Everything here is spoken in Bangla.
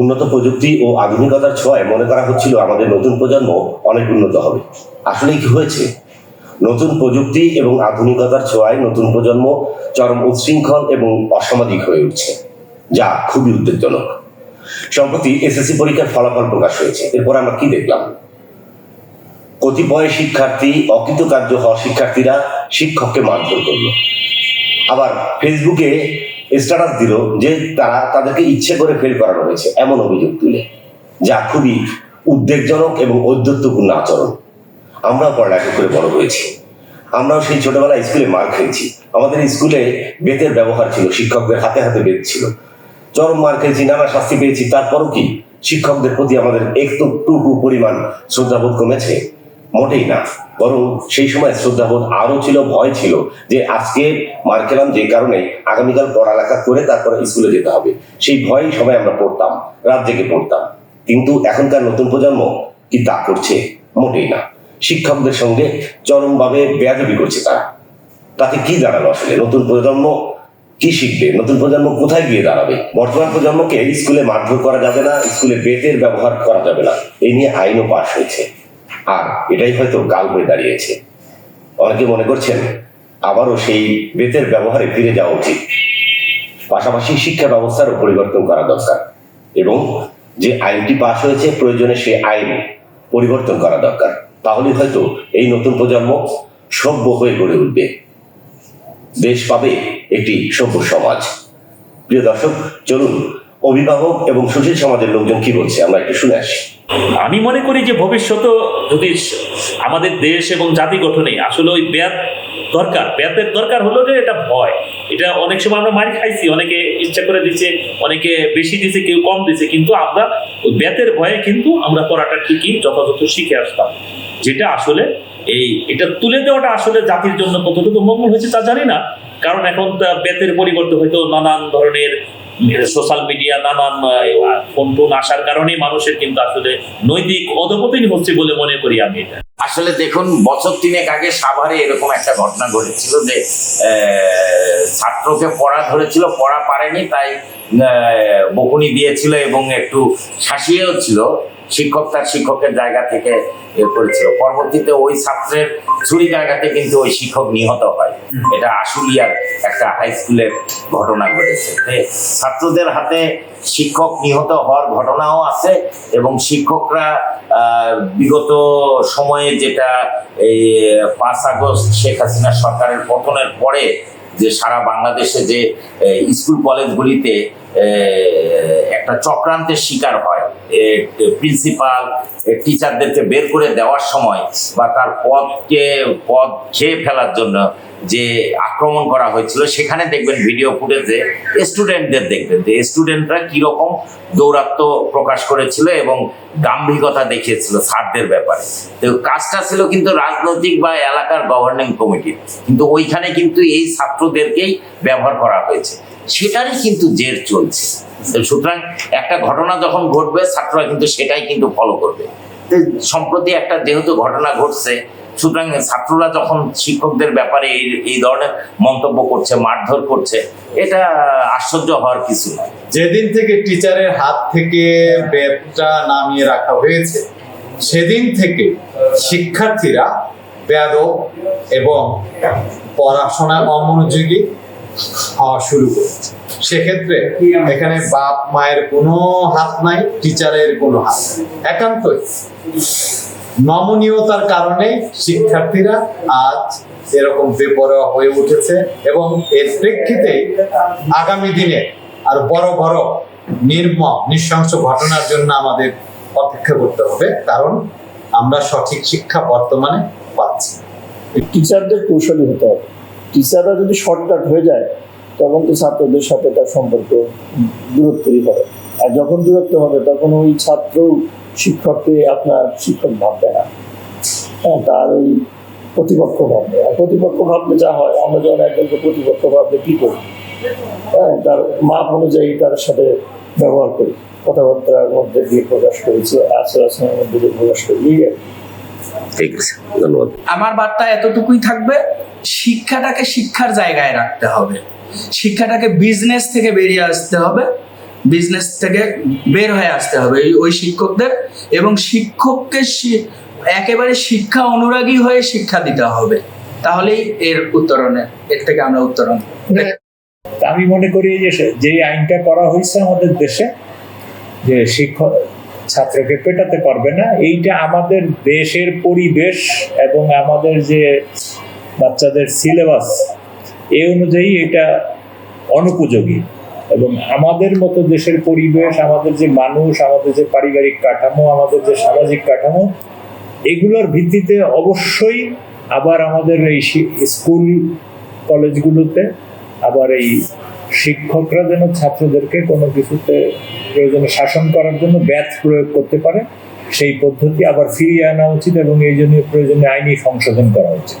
উন্নত প্রযুক্তি ও আধুনিকতার ছোঁয়ায় মনে করা হচ্ছিল আমাদের নতুন প্রজন্ম অনেক উন্নত হবে। আসলে কি হয়েছে? নতুন প্রযুক্তি এবং আধুনিকতার ছোঁয়ায় নতুন প্রজন্ম চরম উচ্ছৃঙ্খল এবং অসামাজিক হয়ে উঠছে, যা খুবই উদ্বেগজনক। সম্প্রতি এসএসসি পরীক্ষার ফলাফল প্রকাশ হয়েছে। এরপর আমরা কি দেখলাম? কতিপয় শিক্ষার্থী অকৃতকার্য হওয়া শিক্ষার্থীরা শিক্ষককে মারধর করল। আবার ফেসবুকে স্ট্যাটাস দিল যে তারা তাদেরকে ইচ্ছে করে ফেল করানো হয়েছে। এমন অভিযোগ তুলে, যা খুবই উদ্বেগজনক এবং ঔদ্ধত্যপূর্ণ আচরণ। আমরাও পড়ালেখা করে বড় হয়েছি। আমরাও সেই ছোটবেলায় স্কুলে মার খেয়েছি। আমাদের স্কুলে বেতের ব্যবহার ছিল, শিক্ষকদের হাতে হাতে বেত ছিল। চরম মার খেয়েছি, নানা শাস্তি পেয়েছি। তারপরও কি? শিক্ষকদের প্রতি আমাদের একটুকু পরিমাণ শ্রদ্ধাবোধ কমেছে? মোটেই না। বরং সেই সময় শ্রদ্ধাবোধ আরও ছিল, ভয় ছিল যে আজকে মার খেলাম যে কারণে আগামীকাল পড়ালেখা করে তারপরে স্কুলে যেতে হবে। সেই ভয়ই সবাই আমরা পড়তাম, রাত জেগে পড়তাম। কিন্তু এখনকার নতুন প্রজন্ম কি তা করছে মোটেই না। শিক্ষকদের সঙ্গে চরমভাবে বেয়াদবি করছে তারা। তাতে কি দাঁড়াল আসলে? নতুন প্রজন্ম কি শিখবে? নতুন প্রজন্ম কোথায় গিয়ে দাঁড়াবে? বর্তমান প্রজন্মকে স্কুলে মারধর করা যাবে না, স্কুলে বেতের ব্যবহার করা যাবে না। এই নিয়ে আইনও পাশ হয়েছে। আর এটাই হয়তো কাল হয়ে দাঁড়িয়েছে। অনেকে মনে করছেন, আবারও সেই বেতের ব্যবহারে ফিরে যাওয়া উচিত। পাশাপাশি শিক্ষা ব্যবস্থারও পরিবর্তন করা দরকার এবং যে আইনটি পাশ হয়েছে, প্রয়োজনে সে আইন পরিবর্তন করা দরকার। তাহলে হয়তো এই নতুন প্রজন্ম সভ্য হয়ে গড়ে উঠবে। দেশ পাবে একটি সভ্য সমাজ। প্রিয় দর্শক, চলুন অভিভাবক এবং সুশীল সমাজের লোকজন কি বলছে? আমরা একটু শুনে আসি। আমি মনে করি যে ভবিষ্যতে যদি আমাদের দেশ এবং জাতি গঠনে আসলে ওই ব্যাত দরকার। ব্যাতের দরকার হলো যে এটা ভয়। এটা অনেক সময় আমরা মারি খাইছি, অনেকে ইচ্ছা করে দিচ্ছে অনেকে বেশি দিছে, কেউ কম দিছে। কিন্তু আমরা ওই ব্যাতের ভয়ে কিন্তু আমরা পড়াটা ঠিকই যথাযথ শিখে আসতাম। যেটা আসলে এই এটা তুলে দেওয়াটা আসলে জাতির জন্য কতটুকু মঙ্গল হয়েছে তা জানি না। কারণ এখন বেতের পরিবর্তে হয়তো নানান ধরনের সোশ্যাল মিডিয়া নানান ফোন টোন আসার কারণে মানুষের কিন্তু আসলে নৈতিক অধপতন হচ্ছে বলে মনে করি আমি এটা। আসলে দেখুন, বছর তিনেক আগে সাভারে এরকম একটা ঘটনা ঘটেছিল যে ছাত্রকে পড়া ধরেছিল, পড়া পারেনি, তাই বকুনি দিয়েছিল এবং একটু শাসিয়েও ছিল। শিক্ষক তার শিক্ষকের জায়গা থেকে করেছিল। পরবর্তীতে ওই ছাত্রের ছুরি জায়গাতে কিন্তু ওই শিক্ষক নিহত হয়। এটা আশুলিয়ার একটা হাই স্কুলের ঘটনা ঘটেছে। ছাত্রদের হাতে শিক্ষক নিহত হওয়ার ঘটনাও আছে এবং শিক্ষকরা বিগত সময়ে যেটা এই পাঁচ আগস্ট শেখ হাসিনা সরকারের পতনের পরে যে সারা বাংলাদেশে যে স্কুল কলেজগুলিতে একটা চক্রান্তের শিকার হয়। প্রিন্সিপাল টিচারদেরকে বের করে দেওয়ার সময় বা তার পদকে, পদ খেয়ে ফেলার জন্য যে আক্রমণ করা হয়েছিল, সেখানে দেখবেন ভিডিও ফুটেজে স্টুডেন্টদের দেখবেন যে স্টুডেন্টরা কীরকম দৌরাত্ম প্রকাশ করেছিল এবং গাম্ভীর্যতা দেখিয়েছিল স্যারদের ব্যাপারে। তো কাজটা ছিল কিন্তু রাজনৈতিক বা এলাকার গভর্নিং কমিটির কিন্তু ওইখানে কিন্তু এই ছাত্রদেরকেই ব্যবহার করা হয়েছে। সেটারই কিন্তু জের চলছে। সুতরাং একটা ঘটনা যখন ঘটবে ছাত্ররা কিন্তু সেটাই কিন্তু ফলো করবে। সম্প্রতি একটা যেহেতু ঘটনা ঘটছে সুতরাং ছাত্ররা যখন শিক্ষকদের ব্যাপারে এই এই ধরনের মন্তব্য করছে মারধর করছে এটা আশ্চর্য হওয়ার কিছু নয়। যেদিন থেকে টিচারের হাত থেকে ব্যাগটা নামিয়ে রাখা হয়েছে সেদিন থেকে শিক্ষার্থীরা বেদক এবং পড়াশোনায় অমনোযোগী হওয়া শুরু করেছে। সেক্ষেত্রে এখানে বাপ মায়ের কোনো হাত নাই, টিচারের কোনো হাত একান্তই নমনীয়তার কারণে শিক্ষার্থীরা আজ এরকম বেপরোয়া হয়ে উঠেছে এবং এর প্রেক্ষিতে আগামী দিনে আর বড় বড় নির্মম, নৃশংস ঘটনার জন্য আমাদের অপেক্ষা করতে হবে, কারণ আমরা সঠিক শিক্ষা বর্তমানে পাচ্ছি। টিচারদের কৌশলী হতে হবে। টিচাররা যদি শর্টকাট হয়ে যায় তখন তো ছাত্রদের সাথে তার সম্পর্ক দূরত্বই হবে। আর যখন দূরত্ব হবে তখন ওই ছাত্র শিক্ষককে আপনার শিক্ষক ভাববে না। হ্যাঁ তার ওই প্রতিপক্ষ ভাববে। আর প্রতিপক্ষ ভাবলে যা হয় আমরা যখন একজনকে প্রতিপক্ষ ভাবলে কি করি হ্যাঁ তার মাপ অনুযায়ী তার সাথে ব্যবহার করি। কথাবার্তার মধ্যে দিয়ে প্রকাশ করেছি আচার আচরণের মধ্যে দিয়ে প্রকাশ করি। ঠিক আছে ধন্যবাদ। আমার বার্তা এতটুকুই থাকবে। শিক্ষাটাকে শিক্ষার জায়গায় রাখতে হবে। শিক্ষাটাকে বিজনেস থেকে বেরিয়ে আসতে হবে। বিজনেস থেকে বের হয়ে আসতে হবে ওই- শিক্ষকদের এবং শিক্ষককে একেবারে শিক্ষা অনুরাগী হয়ে শিক্ষা দিতে হবে। তাহলেই এর উত্তরণে এর থেকে আমরা উত্তরণ আমি মনে করি যে যে আইনটা করা হয়েছে আমাদের দেশে, যে শিক্ষক ছাত্রকে পেটাতে পারবে না, এইটা আমাদের দেশের পরিবেশ এবং আমাদের যে বাচ্চাদের সিলেবাস এই অনুযায়ী এটা অনুপযোগী। এবং আমাদের মতো দেশের পরিবেশ, আমাদের যে মানুষ, আমাদের যে পারিবারিক কাঠামো, আমাদের যে সামাজিক কাঠামো, এগুলোর ভিত্তিতে অবশ্যই আবার আমাদের এই স্কুল কলেজগুলোতে আবার এই শিক্ষকরা যেন ছাত্রদেরকে কোনো কিছুতে প্রয়োজনে শাসন করার জন্য ব্যাথ প্রয়োগ করতে পারে, সেই পদ্ধতি আবার ফিরিয়ে আনা উচিত এবং এই জন্য প্রয়োজনে আইনি সংশোধন করা উচিত।